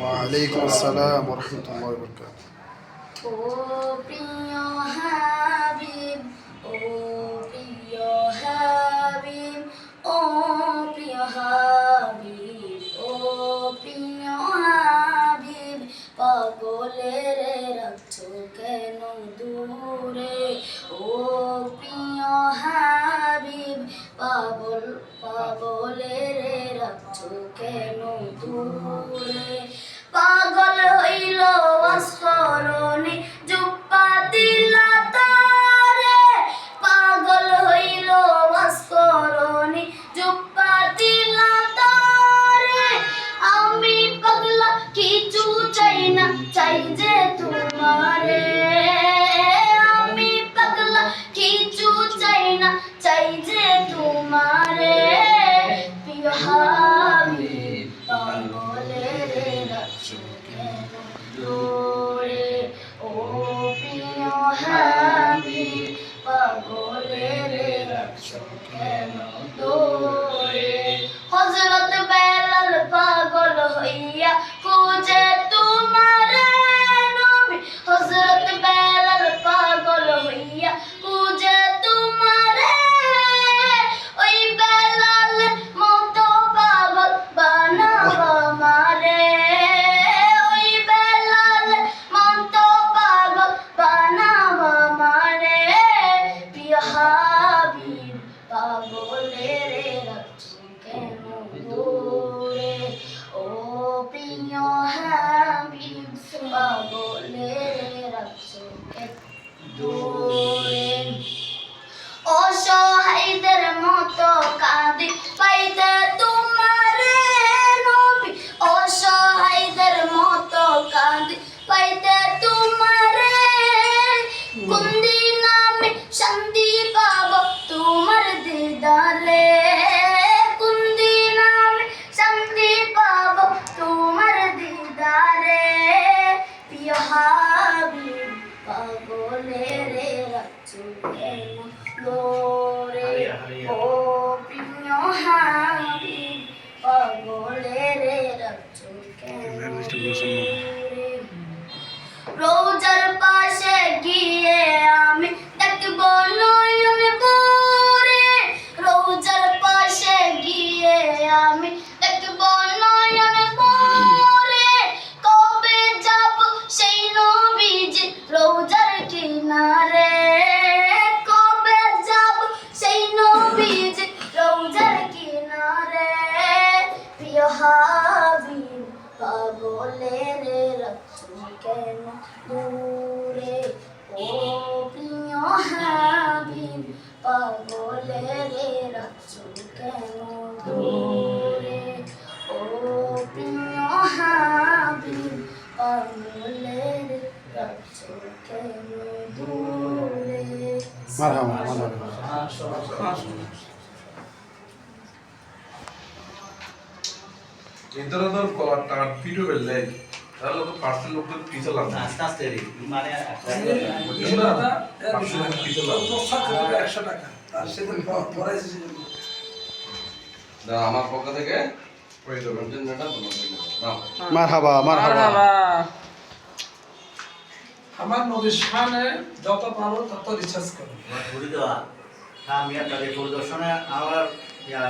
وعليكم السلام ورحمة الله وبركاته. أوبي حبيب أوبي حبيب أوبي حبيب أوبي حبيب. পাগলের রক্ত কেন দূরে রাখছো কেন দূরে? পাগল হইল অস্করণে হাবিব পাগলের রাখছো কেন দূরে রাখছো কেন হাবিব পাগলের রাখছো কেন দূরে? ও প্রিয় হাবিব পাগলের রাখছো কেন দূরে? ও প্রিয় হাবিব পাগলের রাখছো কেন দূরে? মারহাবা মারহাবা। ইন্তরা তো কলার টাকা পিটো বেললে তাহলে তো পার্সেল লোকদের পিছে লাগবে আস্তে আস্তে রে মানে পার্সেল পিছে লাগবে একশো টাকা। তার সেদিন পড়াইছে আমার পক্ষ থেকে হয়ে। মারহাবা মারহাবা। আমার নবীর শানে যত পারো তত রিচার্জ করো। দেওয়া আমি আপনাদের পরিদর্শনে আমার ইয়া